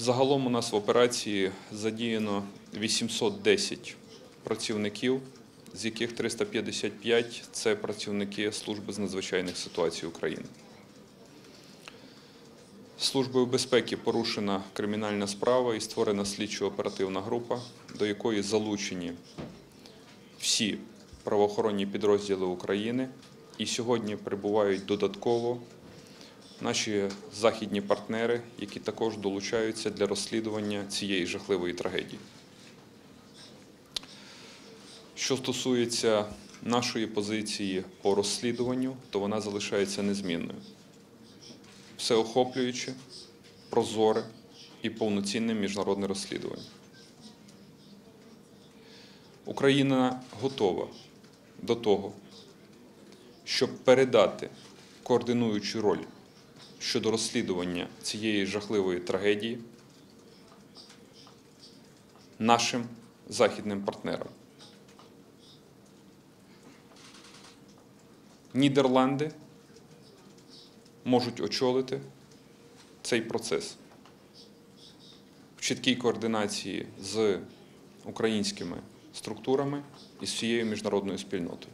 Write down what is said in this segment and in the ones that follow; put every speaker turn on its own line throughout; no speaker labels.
Загалом у нас в операції задіяно 810 працівників, з яких 355 – це працівники Служби з надзвичайних ситуацій України. Службою безпеки порушена кримінальна справа і створена слідчо-оперативна група, до якої залучені всі правоохоронні підрозділи України. І сьогодні прибувають додатково наші західні партнери, які також долучаються для розслідування цієї жахливої трагедії. Що стосується нашої позиції по розслідуванню, то вона залишається незмінною. Всеохоплююче, прозоре і повноцінне міжнародне розслідування. Україна готова до того, щоб передати координуючу роль щодо розслідування цієї жахливої трагедії нашим західним партнерам. Нідерланди можуть очолити цей процес в чіткій координації з українськими структурами і з всією міжнародною спільнотою.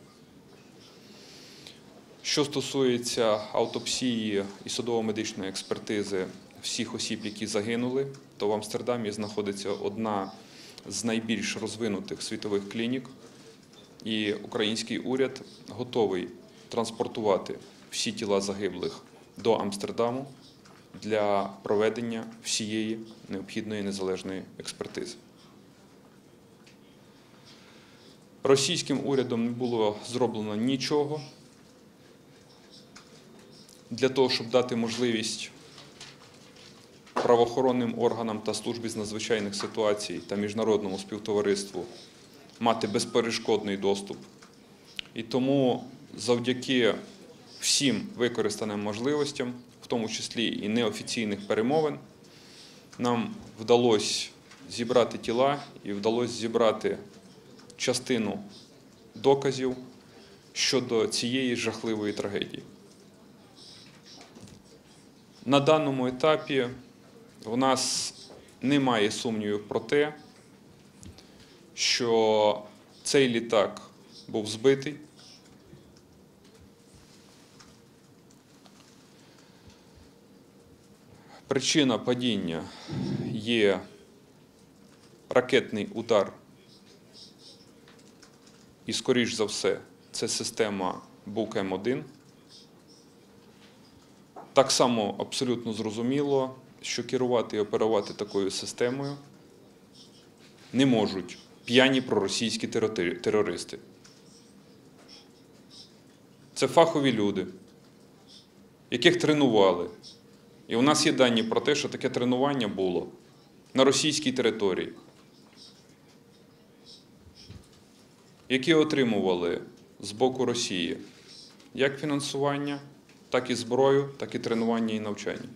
Що стосується автопсії і судово-медичної експертизи всіх осіб, які загинули, то в Амстердамі знаходиться одна з найбільш розвинутих світових клінік, і український уряд готовий транспортувати всі тіла загиблих до Амстердаму для проведення всієї необхідної незалежної експертизи. Російським урядом не було зроблено нічого для того, щоб дати можливість правоохоронним органам та службі з надзвичайних ситуацій та міжнародному співтовариству мати безперешкодний доступ. І тому завдяки всім використаним можливостям, в тому числі і неофіційних перемовин, нам вдалося зібрати тіла і вдалося зібрати частину доказів щодо цієї жахливої трагедії. На даному етапі у нас немає сумнівів про те, що цей літак був збитий. Причина падіння є ракетний удар, і, скоріш за все, це система Бук М1. Так само абсолютно зрозуміло, що керувати і оперувати такою системою не можуть п'яні проросійські терористи. Це фахові люди, яких тренували. І у нас є дані про те, що таке тренування було на російській території, які отримували з боку Росії як фінансування, так і зброю, так і тренування і навчання.